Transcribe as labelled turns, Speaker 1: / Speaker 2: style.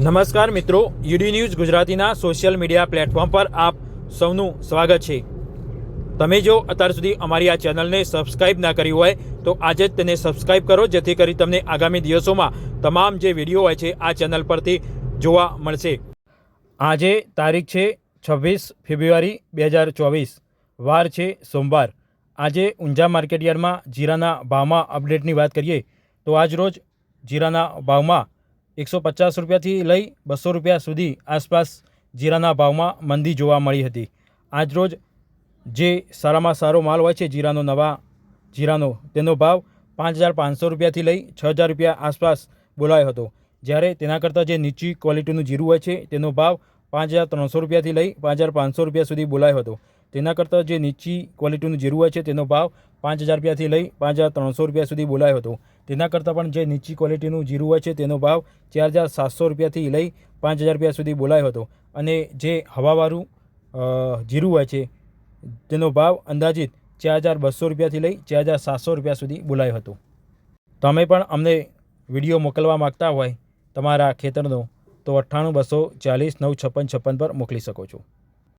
Speaker 1: નમસ્કાર મિત્રો UD news ગુજરાતીના સોશિયલ મીડિયા પ્લેટફોર્મ પર આપ સૌનું સ્વાગત છે. તમે જો અત્યાર સુધી અમારી આ ચેનલને સબસ્ક્રાઇબ ના કરી હોય, તો આજે જ તેને સબસ્ક્રાઇબ કરો, જેથી કરી તમને આગામી દિવસોમાં તમામ જે વીડિયો હોય છે, આ ચેનલ પરથી જોવા મળશે. આજે તારીખ છે છવ્વીસ ફેબ્રુઆરી બે હજાર ચોવીસ, વાર છે સોમવાર. આજે ઊંઝા માર્કેટયાર્ડમાં જીરાના ભાવમાં અપડેટની વાત કરીએ, તો આજ રોજ જીરાના ભાવમાં એકસો પચાસ રૂપિયાથી લઈ બસો રૂપિયા સુધી આસપાસ જીરાના ભાવમાં મંદી જોવા મળી હતી. આજ રોજ જે સારામાં સારો માલ હોય છે, જીરાનો નવા જીરાનો, તેનો ભાવ પાંચ હજાર પાંચસો રૂપિયાથી લઈ છ હજાર રૂપિયા આસપાસ બોલાયો હતો. જ્યારે તેના કરતાં જે નીચી ક્વોલિટીનું જીરું હોય છે, તેનો ભાવ પાંચ હજાર ત્રણસો રૂપિયાથી લઈ પાંચ હજાર પાંચસો રૂપિયા સુધી બોલાયો હતો. તેના કરતાં જે નીચી ક્વોલિટીનું જીરું હોય છે, તેનો ભાવ પાંચ હજાર રૂપિયાથી લઈ પાંચ હજાર ત્રણસો રૂપિયા સુધી બોલાયો હતો. તેના કરતાં પણ જે નીચી ક્વોલિટીનું જીરું હોય છે, તેનો ભાવ ચાર હજાર સાતસો રૂપિયાથી લઈ પાંચ હજાર રૂપિયા સુધી બોલાયો હતો. અને જે હવાવાળું જીરું હોય છે, તેનો ભાવ અંદાજિત ચાર હજાર બસો રૂપિયાથી લઈ ચાર હજાર સાતસો રૂપિયા સુધી બોલાયો હતો. તમે પણ અમને વીડિયો મોકલવા માગતા હોય તમારા ખેતરનો, તો અઠ્ઠાણું બસો ચાલીસ નવ છપ્પન છપ્પન પર મોકલી શકો છો.